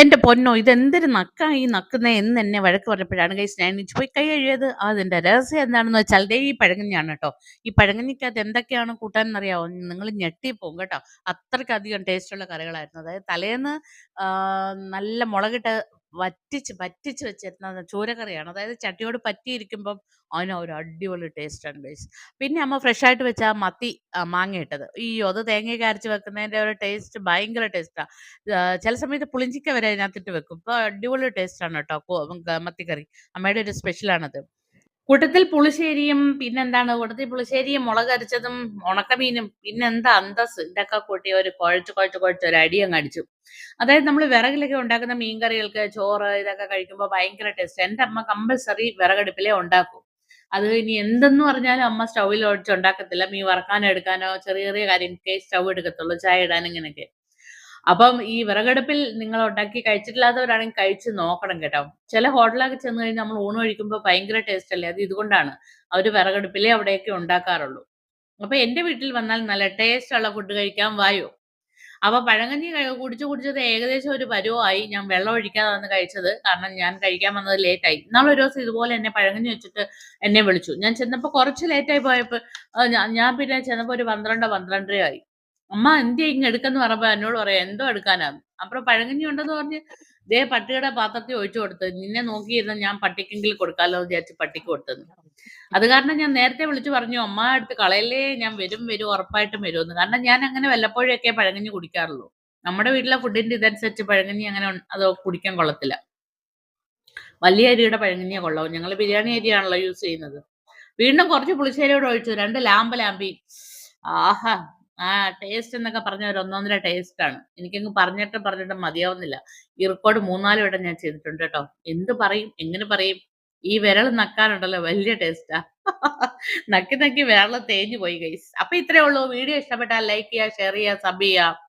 എന്റെ പൊന്നോ ഇതെന്തൊരു നക്കായി നക്കുന്നേ എന്ന് എന്നെ വഴക്ക് പറഞ്ഞപ്പോഴാണ് കൈസ് ഞാൻ എണീച്ച് പോയി കൈ കഴുകിയത്. അതിന്റെ രഹസ്യം എന്താണെന്ന് വെച്ചാൽ ദേ ഈ പഴങ്ങഞ്ഞാണ് കേട്ടോ. ഈ പഴങ്ങഞ്ഞിക്കകത്ത് എന്തൊക്കെയാണ് കൂട്ടാൻ എന്നറിയാമോ നിങ്ങൾ ഞെട്ടിപ്പോവും കേട്ടോ. അത്രയ്ക്കധികം ടേസ്റ്റുള്ള കറികളായിരുന്നു. അതായത് തലേന്ന് നല്ല മുളകിട്ട് വറ്റിച്ച് വറ്റിച്ച് വെച്ചിരുന്ന ചൂരക്കറിയാണ്. അതായത് ചട്ടിയോട് പറ്റിയിരിക്കുമ്പം അതിന് ഒരു അടിപൊളി ടേസ്റ്റാണ് ഗൈസ് പിന്നെ അമ്മ ഫ്രഷ് ആയിട്ട് വെച്ച മത്തി മാങ്ങ ഇട്ടത്. ഈ അത് തേങ്ങയൊക്കെ അരച്ച് വെക്കുന്നതിന്റെ ഒരു ടേസ്റ്റ് ഭയങ്കര ടേസ്റ്റാണ് ചില സമയത്ത് പുളിഞ്ചിക്ക വരെ അതിനകത്തിട്ട് വെക്കും. അപ്പോൾ അടിപൊളി ടേസ്റ്റാണ് കേട്ടോ മത്തിക്കറി. അമ്മയുടെ ഒരു സ്പെഷ്യലാണത് കൂട്ടത്തിൽ പുളിശ്ശേരിയും പിന്നെന്താണ്? കൂട്ടത്തിൽ പുളിശ്ശേരിയും മുളക് അരച്ചതും ഉണക്കമീനും പിന്നെന്താ അന്തസ് ഇതൊക്കെ കൂട്ടി ഒരു കുഴച്ച് കുഴച്ച് കുഴച്ച് ഒരു അടി അങ്ങ് അടിച്ചു. അതായത് നമ്മൾ വിറകിലൊക്കെ ഉണ്ടാക്കുന്ന മീൻകറികൾക്ക് ചോറ് ഇതൊക്കെ കഴിക്കുമ്പോൾ ഭയങ്കര ടേസ്റ്റ് എന്റെ അമ്മ കമ്പൽസറി വിറകടുപ്പിലേ ഉണ്ടാക്കും. അത് ഇനി എന്തെന്ന് പറഞ്ഞാലും അമ്മ സ്റ്റൗവിൽ ഒഴിച്ച് ഉണ്ടാക്കത്തില്ല. മീൻ വറക്കാനോ എടുക്കാനോ ചെറിയ ചെറിയ കാര്യങ്ങൾക്ക് സ്റ്റൗ എടുക്കത്തുള്ളൂ. ചായ ഇടാൻ ഇങ്ങനെയൊക്കെ. അപ്പം ഈ വിറകടുപ്പിൽ നിങ്ങൾ ഉണ്ടാക്കി കഴിച്ചിട്ടില്ലാത്തവരാണെങ്കിൽ കഴിച്ച് നോക്കണം കേട്ടോ. ചില ഹോട്ടലൊക്കെ ചെന്ന് കഴിഞ്ഞാൽ നമ്മൾ ഊണ് കഴിക്കുമ്പോൾ ഭയങ്കര ടേസ്റ്റ് അല്ലേ? അത് ഇതുകൊണ്ടാണ് അവർ വിറകടുപ്പിലേ അവിടെയൊക്കെ ഉണ്ടാക്കാറുള്ളൂ. അപ്പൊ എന്റെ വീട്ടിൽ വന്നാൽ നല്ല ടേസ്റ്റ് ഉള്ള ഫുഡ് കഴിക്കാൻ വായോ? അപ്പൊ പഴങ്കഞ്ഞി കുടിച്ചു കുടിച്ചത് ഏകദേശം ഒരു പരുവമായി ഞാൻ വെള്ളം ഒഴിക്കാതെ വന്ന് കഴിച്ചത് കാരണം ഞാൻ കഴിക്കാൻ വന്നത് ലേറ്റായി ഇന്നാളെ ഒരു ദിവസം ഇതുപോലെ എന്നെ പഴങ്കഞ്ഞി വെച്ചിട്ട് എന്നെ വിളിച്ചു. ഞാൻ ചെന്നപ്പോൾ കുറച്ച് ലേറ്റായി ആയി പോയപ്പോ ഞാൻ പിന്നെ ചെന്നപ്പോൾ ഒരു പന്ത്രണ്ടോ പന്ത്രണ്ടര ആയി അമ്മ എന്തിയാ ഇങ്ങ് എടുക്കെന്ന് പറഞ്ഞപ്പോ എന്നോട് പറയാം എന്തോ എടുക്കാനാന്ന് അപ്പൊ പഴങ്കഞ്ഞി ഉണ്ടെന്ന് പറഞ്ഞ് ദേ പട്ടിയുടെ പാത്രത്തിൽ ഒഴിച്ചു കൊടുത്ത് നിന്നെ നോക്കിയിരുന്ന ഞാൻ പട്ടിക്കെങ്കിലും കൊടുക്കാലോ എന്ന് വിചാരിച്ച് പട്ടിക്ക് കൊടുത്തത് അത് കാരണം ഞാൻ നേരത്തെ വിളിച്ചു പറഞ്ഞു അമ്മ അടുത്ത് കളയല്ലേ ഞാൻ വരും വരും ഉറപ്പായിട്ടും വരുമെന്ന്. കാരണം ഞാൻ അങ്ങനെ വല്ലപ്പോഴൊക്കെ പഴങ്കഞ്ഞി കുടിക്കാറുള്ളൂ. നമ്മുടെ വീട്ടിലെ ഫുഡിന്റെ ഇതനുസരിച്ച് പഴങ്കഞ്ഞി അങ്ങനെ അത് കുടിക്കാൻ കൊള്ളത്തില്ല. വലിയ അരിയുടെ പഴങ്കഞ്ഞിയെ കൊള്ളാവും. ഞങ്ങൾ ബിരിയാണി അരിയാണല്ലോ യൂസ് ചെയ്യുന്നത്. വീണ്ടും കുറച്ച് പുളിശ്ശേരിയോട് ഒഴിച്ചു രണ്ട് ലാമ്പ് ലാമ്പി. ആഹാ. ആ ടേസ്റ്റ് എന്നൊക്കെ പറഞ്ഞ ഒരു ഒന്നൊന്നര ടേസ്റ്റ് ആണ്. എനിക്കങ്ങ് പറഞ്ഞിട്ട് പറഞ്ഞിട്ട് മതിയാവുന്നില്ല. ഈ റെക്കോർഡ് മൂന്നാൽ വട്ടം ഞാൻ ചെയ്തിട്ടുണ്ട് കേട്ടോ. എന്ത് പറയും? എങ്ങനെ പറയും? ഈ വിരൽ നക്കാനുണ്ടല്ലോ വലിയ ടേസ്റ്റാ നക്കി നക്കി വിരള തേഞ്ഞു പോയി ഗൈസ് അപ്പൊ ഇത്രേ ഉള്ളൂ. വീഡിയോ ഇഷ്ടപ്പെട്ടാൽ ലൈക്ക് ചെയ്യുക ഷെയർ ചെയ്യുക സബ് ചെയ്യുക.